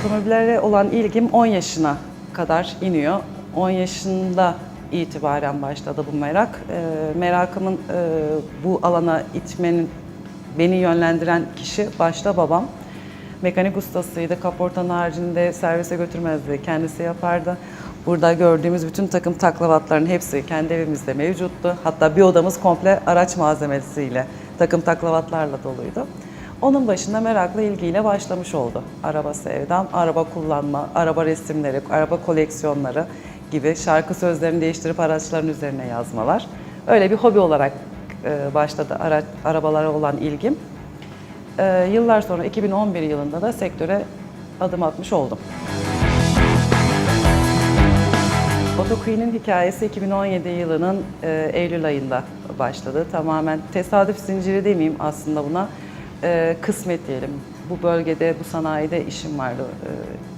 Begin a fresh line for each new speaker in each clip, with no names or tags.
otomobillere olan ilgim 10 yaşına kadar iniyor. 10 yaşında itibaren başladı bu merak. Ee, merakımın e, bu alana itmenin beni yönlendiren kişi başta babam. Mekanik ustasıydı. Kaportanın haricinde servise götürmezdi. Kendisi yapardı. Burada gördüğümüz bütün takım taklavatların hepsi kendi evimizde mevcuttu. Hatta bir odamız komple araç malzemesiyle, takım taklavatlarla doluydu. Onun başında merakla ilgiyle başlamış oldu. Araba sevdam, araba kullanma, araba resimleri, araba koleksiyonları gibi şarkı sözlerini değiştirip araçların üzerine yazmalar. Öyle bir hobi olarak e, başladı ara, arabalara olan ilgim. E, yıllar sonra 2011 yılında da sektöre adım atmış oldum. Otoqueen'in hikayesi 2017 yılının e, Eylül ayında başladı. Tamamen tesadüf zinciri demeyeyim aslında buna. E, kısmet diyelim. Bu bölgede, bu sanayide işim vardı.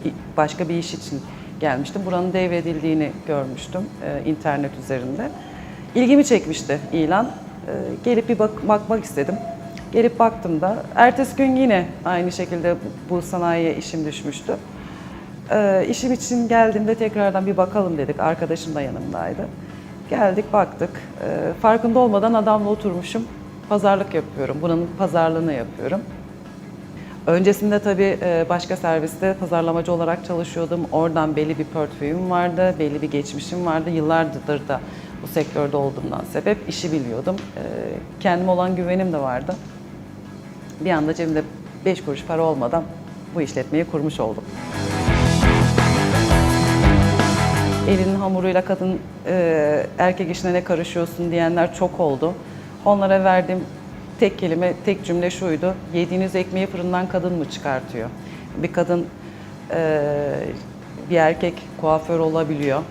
E, başka bir iş için gelmiştim. Buranın devredildiğini görmüştüm e, internet üzerinde. İlgimi çekmişti ilan. E, gelip bir bak- bakmak istedim. Gelip baktığımda ertesi gün yine aynı şekilde bu bu sanayiye işim düşmüştü. Ee, işim için geldiğimde tekrardan bir bakalım dedik. Arkadaşım da yanımdaydı. Geldik baktık. Ee, farkında olmadan adamla oturmuşum. Pazarlık yapıyorum. Buranın pazarlığını yapıyorum. Öncesinde tabii e, başka serviste pazarlamacı olarak çalışıyordum. Oradan belli bir portföyüm vardı, belli bir geçmişim vardı. Yıllardır da bu sektörde olduğumdan sebep işi biliyordum. Ee, Kendime olan güvenim de vardı. Bir anda cebimde 5 kuruş para olmadan bu işletmeyi kurmuş oldum. elinin hamuruyla kadın e, erkek işine ne karışıyorsun diyenler çok oldu. Onlara verdiğim tek kelime, tek cümle şuydu. Yediğiniz ekmeği fırından kadın mı çıkartıyor? Bir kadın, e, bir erkek kuaför olabiliyor.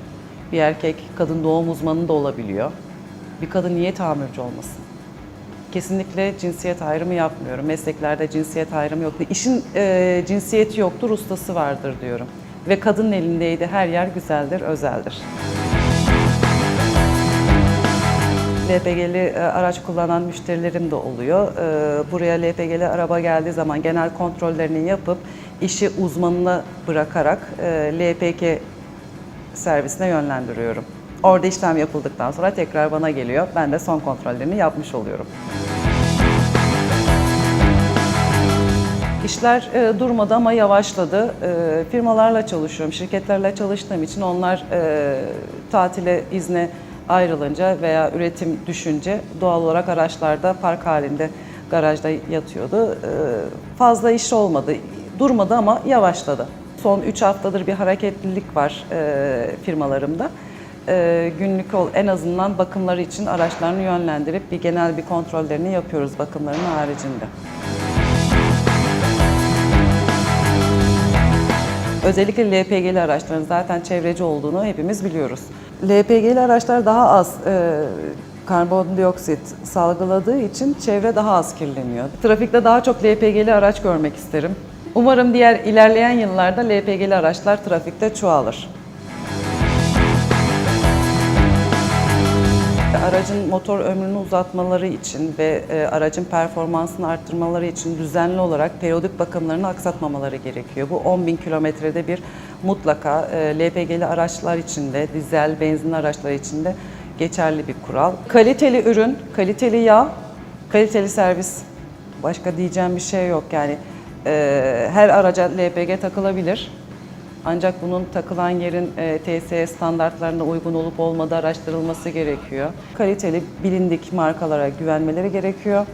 Bir erkek kadın doğum uzmanı da olabiliyor. Bir kadın niye tamirci olmasın? Kesinlikle cinsiyet ayrımı yapmıyorum. Mesleklerde cinsiyet ayrımı yok. İşin e, cinsiyeti yoktur, ustası vardır diyorum. Ve kadının elindeydi her yer güzeldir, özeldir. LPG'li e, araç kullanan müşterilerim de oluyor. E, Buraya LPG'li araba geldiği zaman genel kontrollerini yapıp işi uzmanına bırakarak e, LPG servisine yönlendiriyorum. Orada işlem yapıldıktan sonra tekrar bana geliyor. Ben de son kontrollerini yapmış oluyorum. İşler e, durmadı ama yavaşladı. E, firmalarla çalışıyorum, şirketlerle çalıştığım için onlar e, tatile, izne ayrılınca veya üretim düşünce doğal olarak araçlarda park halinde garajda yatıyordu. E, fazla iş olmadı, durmadı ama yavaşladı. Son 3 haftadır bir hareketlilik var e, firmalarımda. E, günlük ol, en azından bakımları için araçlarını yönlendirip bir genel bir kontrollerini yapıyoruz bakımlarının haricinde. Özellikle LPG'li araçların zaten çevreci olduğunu hepimiz biliyoruz. LPG'li araçlar daha az e, karbondioksit salgıladığı için çevre daha az kirleniyor. Trafikte daha çok LPG'li araç görmek isterim. Umarım diğer ilerleyen yıllarda LPG'li araçlar trafikte çoğalır. Aracın motor ömrünü uzatmaları için ve e, aracın performansını arttırmaları için düzenli olarak periyodik bakımlarını aksatmamaları gerekiyor. Bu 10 bin kilometrede bir mutlaka e, LPG'li araçlar için de, dizel, benzinli araçlar için de geçerli bir kural. Kaliteli ürün, kaliteli yağ, kaliteli servis. Başka diyeceğim bir şey yok yani. e, her araca LPG takılabilir. Ancak bunun takılan yerin e, TSE standartlarına uygun olup olmadığı araştırılması gerekiyor. Kaliteli, bilindik markalara güvenmeleri gerekiyor.